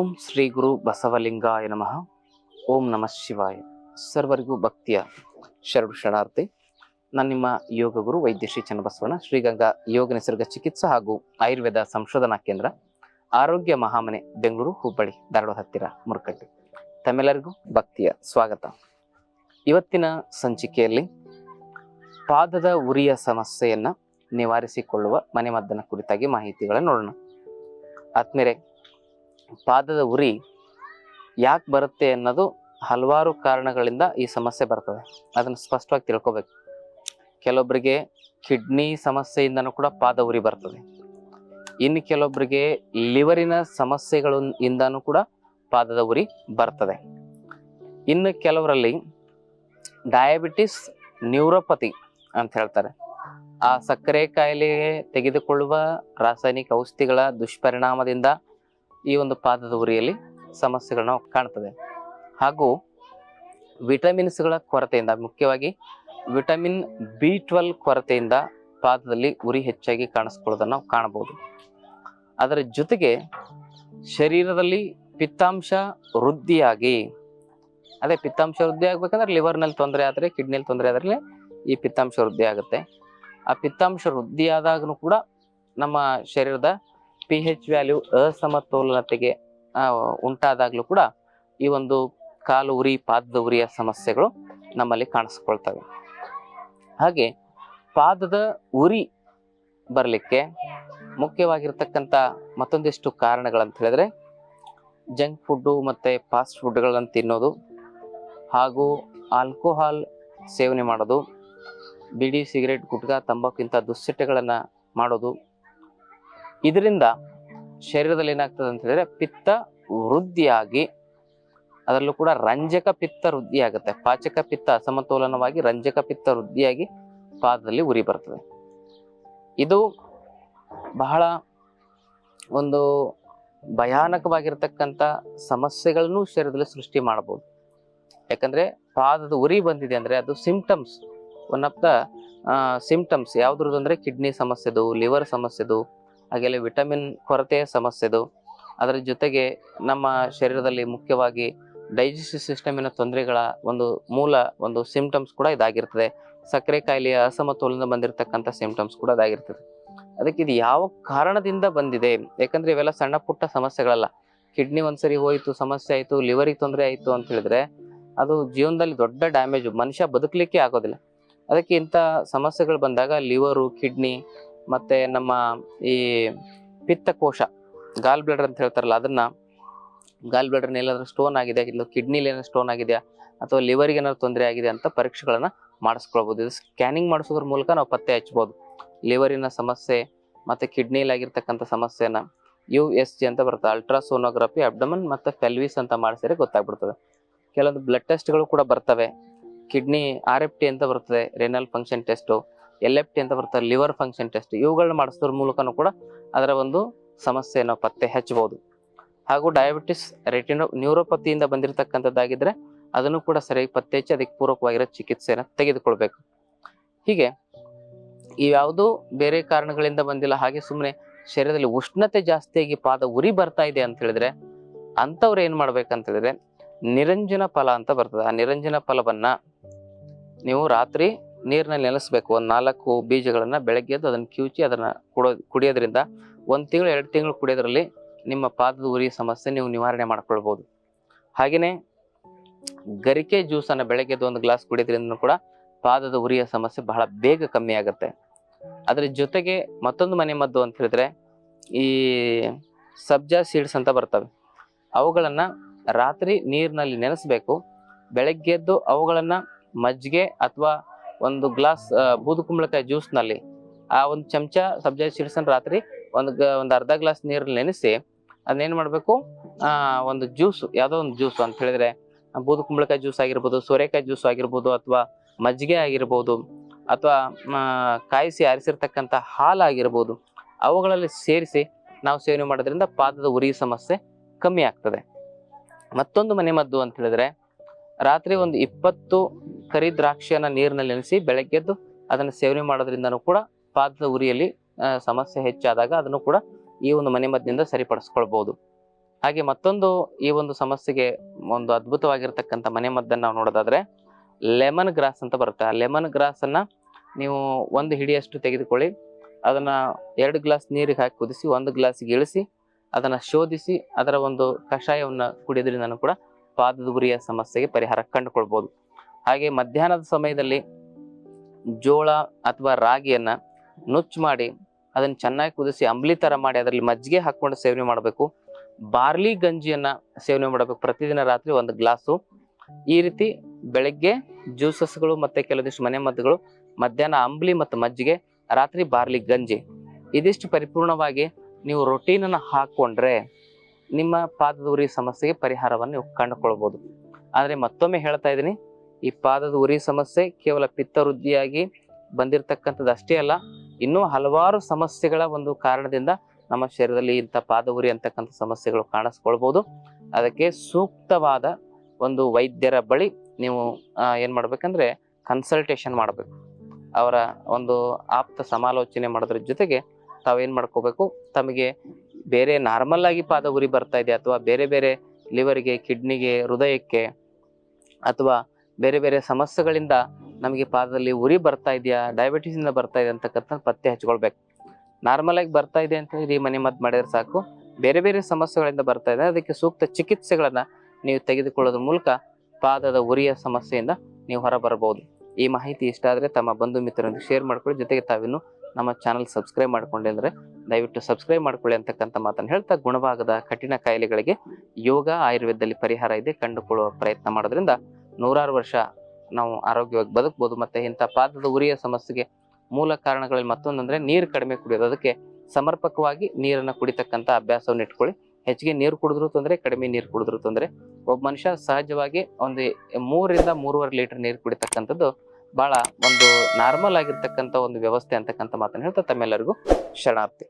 ಓಂ ಶ್ರೀ ಗುರು ಬಸವಲಿಂಗಾಯ ನಮಃ. ಓಂ ನಮಃ ಶಿವಾಯ. ಸರ್ವರಿಗೂ ಭಕ್ತಿಯ ಶರಣ ಶರಣಾರ್ಥಿ. ನಾನು ನಿಮ್ಮ ಯೋಗ ಗುರು ವೈದ್ಯ ಶ್ರೀ ಚನ್ನಬಸವಣ್ಣ. ಶ್ರೀಗಂಗಾ ಯೋಗ ನಿಸರ್ಗ ಚಿಕಿತ್ಸಾ ಹಾಗೂ ಆಯುರ್ವೇದ ಸಂಶೋಧನಾ ಕೇಂದ್ರ, ಆರೋಗ್ಯ ಮಹಾಮನೆ, ಬೆಂಗಳೂರು, ಹುಬ್ಬಳ್ಳಿ, ಧಾರವಾಡ ಹತ್ತಿರ ಮುರುಕಟ್ಟಿ. ತಮ್ಮೆಲ್ಲರಿಗೂ ಭಕ್ತಿಯ ಸ್ವಾಗತ. ಇವತ್ತಿನ ಸಂಚಿಕೆಯಲ್ಲಿ ಪಾದದ ಉರಿಯ ಸಮಸ್ಯೆಯನ್ನು ನಿವಾರಿಸಿಕೊಳ್ಳುವ ಮನೆಮದ್ದನ ಕುರಿತಾಗಿ ಮಾಹಿತಿಗಳನ್ನು ನೋಡೋಣ. ಆದ್ಮೇಲೆ ಪಾದದ ಉರಿ ಯಾಕೆ ಬರುತ್ತೆ ಅನ್ನೋದು ಹಲವಾರು ಕಾರಣಗಳಿಂದ ಈ ಸಮಸ್ಯೆ ಬರ್ತದೆ. ಅದನ್ನು ಸ್ಪಷ್ಟವಾಗಿ ತಿಳ್ಕೊಬೇಕು. ಕೆಲವೊಬ್ಬರಿಗೆ ಕಿಡ್ನಿ ಸಮಸ್ಯೆಯಿಂದನೂ ಕೂಡ ಪಾದ ಉರಿ ಬರ್ತದೆ. ಇನ್ನು ಕೆಲವೊಬ್ಬರಿಗೆ ಲಿವರಿನ ಸಮಸ್ಯೆಗಳು ಇಂದನೂ ಕೂಡ ಪಾದದ ಉರಿ ಬರ್ತದೆ. ಇನ್ನು ಕೆಲವರಲ್ಲಿ ಡಯಾಬಿಟಿಸ್ ನ್ಯೂರೋಪತಿ ಅಂತ ಹೇಳ್ತಾರೆ. ಆ ಸಕ್ಕರೆ ಕಾಯಿಲೆಗೆ ತೆಗೆದುಕೊಳ್ಳುವ ರಾಸಾಯನಿಕ ಔಷಧಿಗಳ ದುಷ್ಪರಿಣಾಮದಿಂದ ಈ ಒಂದು ಪಾದದ ಉರಿಯಲ್ಲಿ ಸಮಸ್ಯೆಗಳನ್ನ ಕಾಣ್ತದೆ. ಹಾಗೂ ವಿಟಮಿನ್ಸ್ಗಳ ಕೊರತೆಯಿಂದ, ಮುಖ್ಯವಾಗಿ ವಿಟಮಿನ್ ಬಿ ಟ್ವೆಲ್ ಕೊರತೆಯಿಂದ ಪಾದದಲ್ಲಿ ಉರಿ ಹೆಚ್ಚಾಗಿ ಕಾಣಿಸ್ಕೊಳ್ಳೋದನ್ನ ನಾವು ಕಾಣಬಹುದು. ಅದರ ಜೊತೆಗೆ ಶರೀರದಲ್ಲಿ ಪಿತ್ತಾಂಶ ವೃದ್ಧಿಯಾಗಿ, ಅದೇ ಪಿತ್ತಾಂಶ ವೃದ್ಧಿ ಆಗ್ಬೇಕಂದ್ರೆ ಲಿವರ್ನಲ್ಲಿ ತೊಂದರೆ ಆದರೆ, ಕಿಡ್ನಿಯಲ್ಲಿ ತೊಂದರೆ ಆದ್ರೆ ಈ ಪಿತ್ತಾಂಶ ವೃದ್ಧಿ ಆಗುತ್ತೆ. ಆ ಪಿತ್ತಾಂಶ ವೃದ್ಧಿ ಕೂಡ ನಮ್ಮ ಶರೀರದ ಪಿ ಹೆಚ್ ವ್ಯಾಲ್ಯೂ ಅಸಮತೋಲನತೆಗೆ ಉಂಟಾದಾಗಲೂ ಕೂಡ ಈ ಒಂದು ಕಾಲು ಉರಿ, ಪಾದದ ಉರಿಯ ಸಮಸ್ಯೆಗಳು ನಮ್ಮಲ್ಲಿ ಕಾಣಿಸ್ಕೊಳ್ತವೆ. ಹಾಗೆ ಪಾದದ ಉರಿ ಬರಲಿಕ್ಕೆ ಮುಖ್ಯವಾಗಿರ್ತಕ್ಕಂಥ ಮತ್ತೊಂದಿಷ್ಟು ಕಾರಣಗಳಂತ ಹೇಳಿದ್ರೆ ಜಂಕ್ ಫುಡ್ಡು ಮತ್ತು ಫಾಸ್ಟ್ ಫುಡ್ಗಳನ್ನು ತಿನ್ನೋದು ಹಾಗೂ ಆಲ್ಕೋಹಾಲ್ ಸೇವನೆ ಮಾಡೋದು ಬಿಡಿ ಸಿಗರೇಟ್ ಗುಟ್ಕಾ ತಂಬಾಕು ಇಂಥ ದುಶ್ಚಟಗಳನ್ನು ಮಾಡೋದು ಇದರಿಂದ ಶರೀರದಲ್ಲಿ ಏನಾಗ್ತದೆ ಅಂತ ಹೇಳಿದ್ರೆ ಪಿತ್ತ ವೃದ್ಧಿಯಾಗಿ, ಅದರಲ್ಲೂ ಕೂಡ ರಂಜಕ ಪಿತ್ತ ವೃದ್ಧಿಯಾಗುತ್ತೆ. ಪಾಚಕ ಪಿತ್ತ ಅಸಮತೋಲನವಾಗಿ ರಂಜಕ ಪಿತ್ತ ವೃದ್ಧಿಯಾಗಿ ಪಾದದಲ್ಲಿ ಉರಿ ಬರ್ತದೆ. ಇದು ಬಹಳ ಒಂದು ಭಯಾನಕವಾಗಿರ್ತಕ್ಕಂಥ ಸಮಸ್ಯೆಗಳನ್ನು ಶರೀರದಲ್ಲಿ ಸೃಷ್ಟಿ ಮಾಡಬಹುದು. ಯಾಕಂದ್ರೆ ಪಾದದ ಉರಿ ಬಂದಿದೆ ಅಂದ್ರೆ ಅದು symptoms one of the symptoms ಯಾವ್ದ್ರದ್ದು ಅಂದ್ರೆ ಕಿಡ್ನಿ ಸಮಸ್ಯೆದು, ಲಿವರ್ ಸಮಸ್ಯೆದು ಹಾಗೆಲ್ಲ ವಿಟಮಿನ್ ಕೊರತೆಯ ಸಮಸ್ಯೆದು ಅದರ ಜೊತೆಗೆ ನಮ್ಮ ಶರೀರದಲ್ಲಿ ಮುಖ್ಯವಾಗಿ ಡೈಜೆಸ್ಟಿವ್ ಸಿಸ್ಟಮಿನ ತೊಂದರೆಗಳ ಒಂದು ಮೂಲ ಒಂದು ಸಿಂಪ್ಟಮ್ಸ್ ಕೂಡ ಇದಾಗಿರ್ತದೆ. ಸಕ್ಕರೆ ಕಾಯಿಲೆಯ ಅಸಮತೋಲನ ಬಂದಿರತಕ್ಕಂಥ ಸಿಂಪ್ಟಮ್ಸ್ ಕೂಡ ಇದಾಗಿರ್ತದೆ. ಅದಕ್ಕೆ ಇದು ಯಾವ ಕಾರಣದಿಂದ ಬಂದಿದೆ? ಯಾಕಂದ್ರೆ ಇವೆಲ್ಲ ಸಣ್ಣ ಪುಟ್ಟ ಸಮಸ್ಯೆಗಳಲ್ಲ. ಕಿಡ್ನಿ ಒಂದ್ಸರಿ ಹೋಯಿತು, ಸಮಸ್ಯೆ ಆಯಿತು, ಲಿವರಿಗೆ ತೊಂದರೆ ಆಯಿತು ಅಂತ ಹೇಳಿದ್ರೆ ಅದು ಜೀವನದಲ್ಲಿ ದೊಡ್ಡ ಡ್ಯಾಮೇಜ್. ಮನುಷ್ಯ ಬದುಕಲಿಕ್ಕೆ ಆಗೋದಿಲ್ಲ. ಅದಕ್ಕೆ ಇಂಥ ಸಮಸ್ಯೆಗಳು ಬಂದಾಗ ಲಿವರು, ಕಿಡ್ನಿ ಮತ್ತೆ ನಮ್ಮ ಈ ಪಿತ್ತಕೋಶ ಗಾಲ್ ಬ್ಲಡರ್ ಅಂತ ಹೇಳ್ತಾರಲ್ಲ, ಅದನ್ನ ಗಾಲ್ ಬ್ಲಡರ್ನ ಎಲ್ಲಾದ್ರೂ ಸ್ಟೋನ್ ಆಗಿದೆ, ಇಲ್ಲ ಕಿಡ್ನಿಲಿ ಏನಾದ್ರು ಸ್ಟೋನ್ ಆಗಿದೆಯಾ, ಅಥವಾ ಲಿವರ್ಗೆ ಏನಾದ್ರು ತೊಂದರೆ ಆಗಿದೆ ಅಂತ ಪರೀಕ್ಷೆಗಳನ್ನ ಮಾಡಿಸ್ಕೊಳ್ಬೋದು. ಇದು ಸ್ಕ್ಯಾನಿಂಗ್ ಮಾಡಿಸೋದ್ರ ಮೂಲಕ ನಾವು ಪತ್ತೆ ಹಚ್ಬೋದು. ಲಿವರಿನ ಸಮಸ್ಯೆ, ಮತ್ತೆ ಕಿಡ್ನಿಲಿ ಆಗಿರ್ತಕ್ಕಂಥ ಸಮಸ್ಯೆನ ಯು ಎಸ್ ಜಿ ಅಂತ ಬರುತ್ತೆ ಅಲ್ಟ್ರಾಸೋನೋಗ್ರಫಿ ಅಬ್ಡಮನ್ ಮತ್ತೆ ಫೆಲ್ವಿಸ್ ಅಂತ ಮಾಡಿಸಿದ್ರೆ ಗೊತ್ತಾಗ್ಬಿಡ್ತದೆ. ಕೆಲವೊಂದು ಬ್ಲಡ್ ಟೆಸ್ಟ್ಗಳು ಕೂಡ ಬರ್ತವೆ. ಕಿಡ್ನಿ ಆರ್ ಎಫ್ ಟಿ ಅಂತ ಬರ್ತದೆ renal function test L F T ಅಂತ ಬರ್ತದೆ ಲಿವರ್ ಫಂಕ್ಷನ್ ಟೆಸ್ಟ್ ಇವುಗಳನ್ನ ಮಾಡಿಸೋದ್ರ ಮೂಲಕನೂ ಕೂಡ ಅದರ ಒಂದು ಸಮಸ್ಯೆಯನ್ನು ಪತ್ತೆ ಹಚ್ಚಬಹುದು ಹಾಗೂ ಡಯಾಬಿಟಿಸ್ ರೆಟಿನೋ ನ್ಯೂರೋಪತಿಯಿಂದ ಬಂದಿರತಕ್ಕಂಥದ್ದಾಗಿದ್ರೆ ಅದನ್ನು ಕೂಡ ಸರಿಯಾಗಿ ಪತ್ತೆ ಹಚ್ಚಿ ಅದಕ್ಕೆ ಪೂರಕವಾಗಿರೋ ಚಿಕಿತ್ಸೆಯನ್ನು ತೆಗೆದುಕೊಳ್ಬೇಕು. ಹೀಗೆ ಇವ್ಯಾವುದೂ ಬೇರೆ ಕಾರಣಗಳಿಂದ ಬಂದಿಲ್ಲ, ಹಾಗೆ ಸುಮ್ಮನೆ ಶರೀರದಲ್ಲಿ ಉಷ್ಣತೆ ಜಾಸ್ತಿಯಾಗಿ ಪಾದ ಉರಿ ಬರ್ತಾ ಇದೆ ಅಂತ ಹೇಳಿದ್ರೆ ಅಂಥವ್ರು ಏನು ಮಾಡ್ಬೇಕಂತ ಹೇಳಿದ್ರೆ ನಿರಂಜನ ಫಲ ಅಂತ ಬರ್ತದೆ. ಆ ನಿರಂಜನ ಫಲವನ್ನ ನೀವು ರಾತ್ರಿ ನೀರಿನಲ್ಲಿ ನೆಲೆಸಬೇಕು. ಒಂದು ನಾಲ್ಕು ಬೀಜಗಳನ್ನು ಬೆಳಗ್ಗೆ ಎದ್ದು ಅದನ್ನು ಕಿವುಚಿ ಅದನ್ನು ಕುಡೋ, ಕುಡಿಯೋದ್ರಿಂದ ಒಂದು ತಿಂಗಳು, ಎರಡು ತಿಂಗಳು ಕುಡಿಯೋದ್ರಲ್ಲಿ ನಿಮ್ಮ ಪಾದದ ಉರಿ ಸಮಸ್ಯೆ ನೀವು ನಿವಾರಣೆ ಮಾಡ್ಕೊಳ್ಬೋದು. ಹಾಗೆಯೇ ಗರಿಕೆ ಜ್ಯೂಸನ್ನು ಬೆಳಗ್ಗೆ ಎದ್ದು ಒಂದು ಗ್ಲಾಸ್ ಕುಡಿಯೋದ್ರಿಂದ ಕೂಡ ಪಾದದ ಉರಿಯ ಸಮಸ್ಯೆ ಬಹಳ ಬೇಗ ಕಮ್ಮಿ ಆಗುತ್ತೆ. ಅದರ ಜೊತೆಗೆ ಮತ್ತೊಂದು ಮನೆ ಮದ್ದು ಅಂತ ಹೇಳಿದ್ರೆ ಈ ಸಬ್ಜಾ ಸೀಡ್ಸ್ ಅಂತ ಬರ್ತವೆ. ಅವುಗಳನ್ನು ರಾತ್ರಿ ನೀರಿನಲ್ಲಿ ನೆನೆಸಬೇಕು ಬೆಳಗ್ಗೆದ್ದು ಅವುಗಳನ್ನ ಮಜ್ಜಿಗೆ ಅಥವಾ ಒಂದು ಗ್ಲಾಸ್ ಬೂದು ಕುಂಬಳಕಾಯಿ ಜ್ಯೂಸ್ನಲ್ಲಿ ಆ ಒಂದು ಚಮಚ ಸಬ್ಜಾ ಸಿಡಿಸನ್ ರಾತ್ರಿ ಒಂದು ಒಂದು ಅರ್ಧ ಗ್ಲಾಸ್ ನೀರಲ್ಲಿ ನೆನೆಸಿ ಅದನ್ನೇನು ಮಾಡಬೇಕು? ಒಂದು ಜ್ಯೂಸು, ಯಾವುದೋ ಒಂದು ಜ್ಯೂಸು ಅಂತ ಹೇಳಿದ್ರೆ ಬೂದು ಕುಂಬಳಕಾಯಿ ಜ್ಯೂಸ್ ಆಗಿರ್ಬೋದು, ಸೋರೆಕಾಯಿ ಜ್ಯೂಸ್ ಆಗಿರ್ಬೋದು ಅಥವಾ ಮಜ್ಜಿಗೆ ಆಗಿರ್ಬೋದು ಅಥವಾ ಕಾಯಿಸಿ ಆರಿಸಿರ್ತಕ್ಕಂಥ ಹಾಲು ಆಗಿರ್ಬೋದು ಅವುಗಳಲ್ಲಿ ಸೇರಿಸಿ ನಾವು ಸೇವನೆ ಮಾಡೋದ್ರಿಂದ ಪಾದದ ಉರಿ ಸಮಸ್ಯೆ ಕಮ್ಮಿ ಆಗ್ತದೆ. ಮತ್ತೊಂದು ಮನೆ ಮದ್ದು ಅಂತ ಹೇಳಿದ್ರೆ ರಾತ್ರಿ ಒಂದು ಇಪ್ಪತ್ತು ಕರಿ ದ್ರಾಕ್ಷಿಯನ್ನ ನೀರಿನಲ್ಲಿ ನೆನೆಸಿ ಬೆಳಗ್ಗೆದ್ದು ಅದನ್ನು ಸೇವನೆ ಮಾಡೋದ್ರಿಂದನೂ ಕೂಡ ಪಾದದ ಉರಿಯಲ್ಲಿ ಸಮಸ್ಯೆ ಹೆಚ್ಚಾದಾಗ ಅದನ್ನು ಕೂಡ ಈ ಒಂದು ಮನೆಮದ್ದಿನಿಂದ ಸರಿಪಡಿಸ್ಕೊಳ್ಬಹುದು ಹಾಗೆ ಮತ್ತೊಂದು ಈ ಒಂದು ಸಮಸ್ಯೆಗೆ ಒಂದು ಅದ್ಭುತವಾಗಿರ್ತಕ್ಕಂಥ ಮನೆಮದ್ದನ್ನು ನಾವು ನೋಡೋದಾದ್ರೆ, ಲೆಮನ್ ಗ್ರಾಸ್ ಅಂತ ಬರುತ್ತೆ. ಆ ಲೆಮನ್ ಗ್ರಾಸ್ ಅನ್ನ ನೀವು ಒಂದು ಹಿಡಿಯಷ್ಟು ತೆಗೆದುಕೊಳ್ಳಿ, ಅದನ್ನ ಎರಡು ಗ್ಲಾಸ್ ನೀರಿಗೆ ಹಾಕಿ ಕುದಿಸಿ, ಒಂದು ಗ್ಲಾಸ್ಗೆ ಇಳಿಸಿ, ಅದನ್ನ ಶೋಧಿಸಿ, ಅದರ ಒಂದು ಕಷಾಯವನ್ನು ಕುಡಿಯೋದ್ರಿಂದ ಕೂಡ ಪಾದದ ಉರಿಯ ಸಮಸ್ಯೆಗೆ ಪರಿಹಾರ ಕಂಡುಕೊಳ್ಬಹುದು ಹಾಗೆ ಮಧ್ಯಾಹ್ನದ ಸಮಯದಲ್ಲಿ ಜೋಳ ಅಥವಾ ರಾಗಿಯನ್ನ ನುಚ್ಚು ಮಾಡಿ ಅದನ್ನ ಚೆನ್ನಾಗಿ ಕುದಿಸಿ ಅಂಬ್ಲಿ ತರ ಮಾಡಿ ಅದರಲ್ಲಿ ಮಜ್ಜಿಗೆ ಹಾಕೊಂಡು ಸೇವನೆ ಮಾಡಬೇಕು. ಬಾರ್ಲಿ ಗಂಜಿಯನ್ನ ಸೇವನೆ ಮಾಡಬೇಕು. ಪ್ರತಿದಿನ ರಾತ್ರಿ ಒಂದು ಗ್ಲಾಸು. ಈ ರೀತಿ ಬೆಳಗ್ಗೆ ಜ್ಯೂಸಸ್ಗಳು ಮತ್ತೆ ಕೆಲವೊಂದಿಷ್ಟು ಮನೆ ಮದ್ದುಗಳು ಮಧ್ಯಾಹ್ನ ಅಂಬ್ಲಿ ಮತ್ತು ಮಜ್ಜಿಗೆ, ರಾತ್ರಿ ಬಾರ್ಲಿ ಗಂಜಿ ಇದಿಷ್ಟು ಪರಿಪೂರ್ಣವಾಗಿ ನೀವು ರೊಟೀನ್ ಅನ್ನ ಹಾಕೊಂಡ್ರೆ ನಿಮ್ಮ ಪಾದದ ಉರಿ ಸಮಸ್ಯೆಗೆ ಪರಿಹಾರವನ್ನು ನೀವು ಕಂಡುಕೊಳ್ಬಹುದು ಆದರೆ ಮತ್ತೊಮ್ಮೆ ಹೇಳ್ತಾ ಇದ್ದೀನಿ ಈ ಪಾದದ ಉರಿ ಸಮಸ್ಯೆ ಕೇವಲ ಪಿತ್ತವೃದ್ಧಿಯಾಗಿ ಬಂದಿರತಕ್ಕಂಥದ್ದು ಅಷ್ಟೇ ಅಲ್ಲ, ಇನ್ನೂ ಹಲವಾರು ಸಮಸ್ಯೆಗಳ ಒಂದು ಕಾರಣದಿಂದ ನಮ್ಮ ಶರೀರದಲ್ಲಿ ಇಂಥ ಪಾದ ಉರಿ ಅಂತಕ್ಕಂಥ ಸಮಸ್ಯೆಗಳು ಕಾಣಿಸ್ಕೊಳ್ಬೋದು. ಅದಕ್ಕೆ ಸೂಕ್ತವಾದ ಒಂದು ವೈದ್ಯರ ಬಳಿ ನೀವು ಏನು ಮಾಡಬೇಕಂದ್ರೆ ಕನ್ಸಲ್ಟೇಷನ್ ಮಾಡಬೇಕು. ಅವರ ಒಂದು ಆಪ್ತ ಸಮಾಲೋಚನೆ ಮಾಡೋದ್ರ ಜೊತೆಗೆ ತಾವೇನು ಮಾಡ್ಕೋಬೇಕು, ತಮಗೆ ಬೇರೆ ನಾರ್ಮಲ್ ಆಗಿ ಪಾದ ಉರಿ ಬರ್ತಾ ಇದೆ ಅಥವಾ ಬೇರೆ ಬೇರೆ ಲಿವರ್ಗೆ ಕಿಡ್ನಿಗೆ ಹೃದಯಕ್ಕೆ ಅಥವಾ ಬೇರೆ ಬೇರೆ ಸಮಸ್ಯೆಗಳಿಂದ ನಮಗೆ ಪಾದದಲ್ಲಿ ಉರಿ ಬರ್ತಾ ಇದೆಯಾ ಡಯಾಬಿಟಿಸ್ ಇಂದ ಬರ್ತಾ ಇದೆ ಅಂತಕ್ಕಂಥ ಪತ್ತೆ ಹಚ್ಕೊಳ್ಬೇಕು. ನಾರ್ಮಲ್ ಆಗಿ ಬರ್ತಾ ಇದೆ ಅಂತ ಹೇಳಿ ಮನೆ ಮದ್ದು ಮಾಡಿದ್ರೆ ಸಾಕು. ಬೇರೆ ಬೇರೆ ಸಮಸ್ಯೆಗಳಿಂದ ಬರ್ತಾ ಇದೆ, ಅದಕ್ಕೆ ಸೂಕ್ತ ಚಿಕಿತ್ಸೆಗಳನ್ನ ನೀವು ತೆಗೆದುಕೊಳ್ಳೋದ್ರ ಮೂಲಕ ಪಾದದ ಉರಿಯ ಸಮಸ್ಯೆಯಿಂದ ನೀವು ಹೊರ ಬರಬಹುದು ಈ ಮಾಹಿತಿ ಇಷ್ಟ ಆದರೆ ತಮ್ಮ ಬಂಧು ಮಿತ್ರರೊಂದಿಗೆ ಶೇರ್ ಮಾಡ್ಕೊಳ್ಳಿ. ಜೊತೆಗೆ ತಾವಿನ್ನು ನಮ್ಮ ಚಾನಲ್ ಸಬ್ಸ್ಕ್ರೈಬ್ ಅಂದರೆ ದಯವಿಟ್ಟು ಸಬ್ಸ್ಕ್ರೈಬ್ ಮಾಡ್ಕೊಳ್ಳಿ ಅಂತಕ್ಕಂಥ ಮಾತನ್ನು ಹೇಳ್ತಾ ಗುಣಭಾಗದ ಕಠಿಣ ಕಾಯಿಲೆಗಳಿಗೆ ಯೋಗ ಆಯುರ್ವೇದದಲ್ಲಿ ಪರಿಹಾರ ಇದೆ ಕಂಡುಕೊಳ್ಳುವ ಪ್ರಯತ್ನ ಮಾಡೋದ್ರಿಂದ ನೂರಾರು ವರ್ಷ ನಾವು ಆರೋಗ್ಯವಾಗಿ ಬದುಕ್ಬೋದು, ಮತ್ತೆ ಇಂಥ ಪಾದದ ಉರಿಯ ಸಮಸ್ಯೆಗೆ ಮೂಲ ಕಾರಣಗಳಲ್ಲಿ ಮತ್ತೊಂದಂದ್ರೆ ನೀರು ಕಡಿಮೆ ಕುಡಿಯೋದು. ಅದಕ್ಕೆ ಸಮರ್ಪಕವಾಗಿ ನೀರನ್ನು ಕುಡಿತಕ್ಕಂಥ ಅಭ್ಯಾಸವನ್ನು ಇಟ್ಕೊಳ್ಳಿ. ಹೆಚ್ಚಿಗೆ ನೀರು ಕುಡಿದ್ರು ತೊಂದರೆ, ಕಡಿಮೆ ನೀರು ಕುಡಿದ್ರು ತೊಂದರೆ. ಒಬ್ಬ ಮನುಷ್ಯ ಸಹಜವಾಗಿ ಒಂದು ಮೂರರಿಂದ ಮೂರುವರೆ ಲೀಟರ್ ನೀರು ಕುಡಿತಕ್ಕಂಥದ್ದು ಬಹಳ ಒಂದು ನಾರ್ಮಲ್ ಆಗಿರ್ತಕ್ಕಂಥ ಒಂದು ವ್ಯವಸ್ಥೆ ಅಂತಕ್ಕಂಥ ಮಾತನ್ನು ಹೇಳ್ತಾ ತಮ್ಮೆಲ್ಲರಿಗೂ ಶರಣಾರ್ಥಿ